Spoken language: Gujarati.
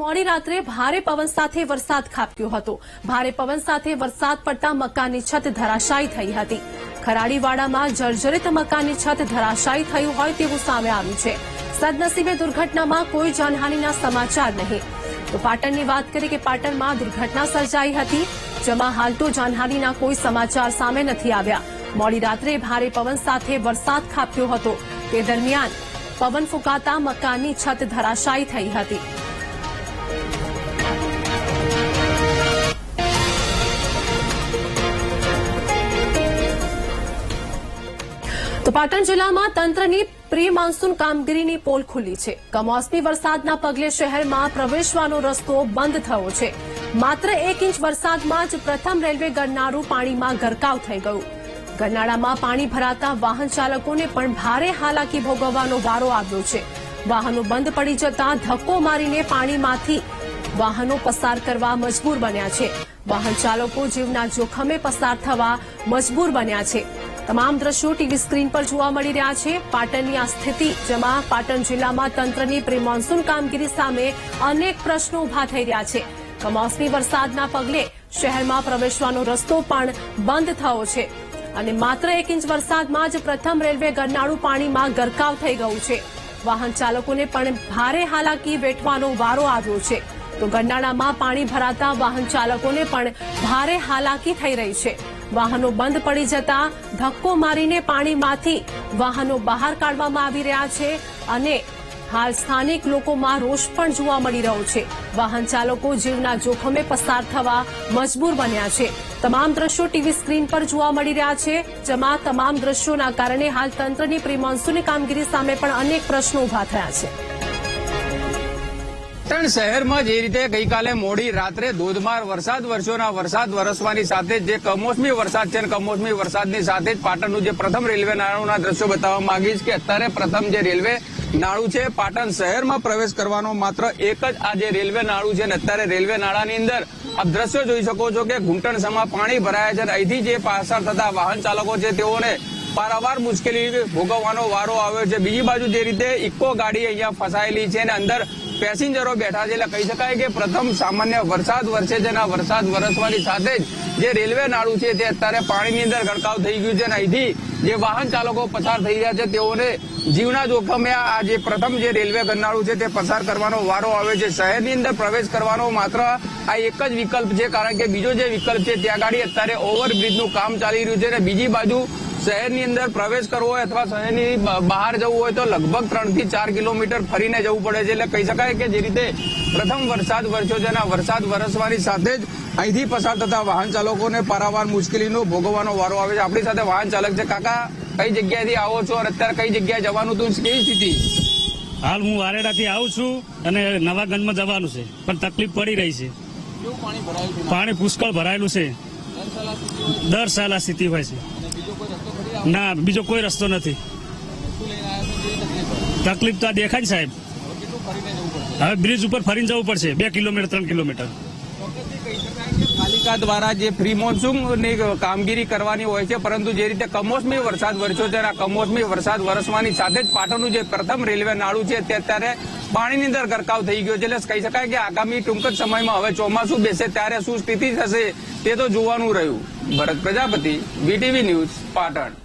મોડી રાત્રે ભારે પવન સાથે વરસાદ ખાબક્યો હતો. ભારે પવન સાથે વરસાદ પડતા મકાનની છત ધરાશાયી થઈ હતી. ખરાડીવાડામાં જર્જરિત મકાનની છત ધરાશાયી થયું હોય તેવું સામે આવ્યું છે. સદનસીબે દુર્ઘટનામાં કોઈ જાનહાનિના સમાચાર નહીં. તો પાટણની વાત કરીએ કે પાટણમાં દુર્ઘટના સર્જાઈ હતી, જેમાં હાલ તો જાનહાનિના કોઈ સમાચાર સામે નથી આવ્યા. મોડી રાત્રે ભારે પવન સાથે વરસાદ ખાબક્યો હતો. તે દરમિયાન પવન ફૂંકાતા મકાનની છત ધરાશાયી થઈ હતી. તો પાટણ જિલ્લામાં તંત્રની પ્રી મોન્સૂન કામગીરીની પોલ ખુલ્લી છે. કમોસમી વરસાદના પગલે શહેરમાં પ્રવેશવાનો રસ્તો બંધ થયો છે. માત્ર એક ઇંચ વરસાદમાં જ પ્રથમ રેલવે ગરનારું પાણીમાં ગરકાવ થઈ ગયું. ગરનાળામાં પાણી ભરાતા વાહન ચાલકોને પણ ભારે હાલાકી ભોગવવાનો વારો આવ્યો છે. વાહનો બંધ પડી જતા ધક્કો મારીને પાણીમાંથી વાહનો પસાર કરવા મજબૂર બન્યા છે. વાહન ચાલકો જીવના જોખમે પસાર થવા મજબૂર બન્યા છે. તમામ દ્રશ્યો ટીવી સ્ક્રીન પર જોવા મળી રહ્યા છે. પાટણની આ સ્થિતિ, જેમાં પાટણ જિલ્લામાં તંત્રની પ્રી મોન્સૂન કામગીરી સામે અનેક પ્રશ્નો ઊભા થઈ રહ્યા છે. કમોસમી વરસાદના પગલે શહેરમાં પ્રવેશવાનો રસ્તો પણ બંધ થયો છે. અને માત્ર એક ઇંચ વરસાદમાં જ પ્રથમ રેલવે ગરનાળું પાણીમાં ગરકાવ થઈ ગયું છે. વાહન ચાલકોને પણ ભારે હાલાકી વેઠવાનો વારો આવ્યો છે. તો ગરનાળામાં પાણી ભરાતા વાહન ચાલકોને પણ ભારે હાલાકી થઈ રહી છે. વાહનો બંધ પડી જતા ધક્કો મારીને પાણીમાંથી વાહનો બહાર કાઢવામાં આવી રહ્યા છે અને હાલ સ્થાનિક લોકોમાં રોષ પણ જોવા મળી રહ્યો છે. વાહન ચાલકો જીવના જોખમે પસાર થવા મજબૂર બન્યા છે. તમામ દ્રશ્યો ટીવી સ્ક્રીન પર જોવા મળી રહ્યા છે, જેમાં તમામ દ્રશ્યોના કારણે હાલ તંત્રની પ્રી કામગીરી સામે પણ અનેક પ્રશ્નો ઊભા થયા છે. પાટણ શહેરમાં જે રીતે ગઈકાલે મોડી રાત્રે ધોધમાર વરસાદ વર્ષોના વરસાદ વરસવાની સાથે જે કમોસમી વરસાદ છે કમોસમી વરસાદની સાથે જ પાટણનું જે પ્રથમ રેલવે નાળુના દ્રશ્યો બતાવવા માંગીશ કે અત્યારે પ્રથમ જે રેલવે નાળું છે, પાટણ શહેરમાં પ્રવેશ કરવાનો માત્ર એક જ આ જે રેલવે નાળું છે ને અત્યારે રેલવે નાળાની અંદર આપ દ્રશ્યો જોઈ શકો છો કે ઘૂંટણસમાં પાણી ભરાયા છે અહીંથી જે પાછળ થતા વાહન ચાલકો છે તેઓને પારાવાર મુશ્કેલી ભોગવવાનો વારો આવ્યો છે. બીજી બાજુ જે રીતે ઇકો ગાડી અહીંયા ફસાયેલી છે અને અંદર પેસેન્જરો બેઠા છે એટલે કહી શકાય કે પ્રથમ સામાન્ય વરસાદ વરસે છે અને વરસાદ વરસવાની સાથે જ જે રેલવે નાળું છે તે અત્યારે પાણીની અંદર ગરકાવ થઈ ગયું છે અને અહીંથી જે વાહન ચાલકો પસાર થઈ રહ્યા છે તેઓને જીવના જોખમે આ જે પ્રથમ જે રેલવે ગરનાળું છે તે પસાર કરવાનો વારો આવે છે. શહેરની અંદર પ્રવેશ કરવાનો માત્ર આ એક જ વિકલ્પ છે, કારણ કે બીજો જે વિકલ્પ છે, ત્યાં ગાડી અત્યારે ઓવરબ્રિજનું કામ ચાલી રહ્યું છે અને બીજી બાજુ શહેરની અંદર પ્રવેશ કરવો હોય અથવા શહેરની બહાર જવું હોય તો લગભગ ત્રણથી ચાર કિલોમીટર ફરીને જવું પડે છે. એટલે કહી શકાય કે જે રીતે પ્રથમ વરસાદ વરસ્યો છે અને વરસાદ વરસવાની સાથે જ અહીંથી પસાર થતા વાહન ચાલકોને પારાવાર મુશ્કેલીનો ભોગવવાનો વારો આવે છે. આપણી સાથે વાહન ચાલક છે. કાકા કઈ જગ્યાએથી આવો છો અને અત્યારે કઈ જગ્યાએ જવાનું હતું કેવી સ્થિતિ? હાલ હું વારેડાથી આવું છું અને નવાગંજમાં જવાનું છે. પણ તકલીફ પડી રહી છે. પાણી પુષ્કળ ભરાયેલું છે. દર સાલ આ સ્થિતિ હોય છે. ના, બીજો કોઈ રસ્તો નથી. તકલીફ તો આ દેખાય સાહેબ. હવે બ્રિજ ઉપર ફરીને જવું પડશે. બે કિલોમીટર, ત્રણ કિલોમીટર. પાલિકા દ્વારા જે પ્રી મોન્સૂનની કામગીરી કરવાની હોય છે, પરંતુ જે રીતે કમોસમી વરસાદ વરસ્યો છે આ કમોસમી વરસાદ વરસવાની સાથે જ પાટણનું જે પ્રથમ રેલવે નાળું છે, તે અત્યારે પાણીની અંદર ગરકાવ થઈ ગયો છે. એટલે કહી શકાય કે આગામી ટૂંક જ સમયમાં હવે ચોમાસું બેસે ત્યારે શું સ્થિતિ થશે, તે તો જોવાનું રહ્યું. Bharat Prajapati VTV news, Patan.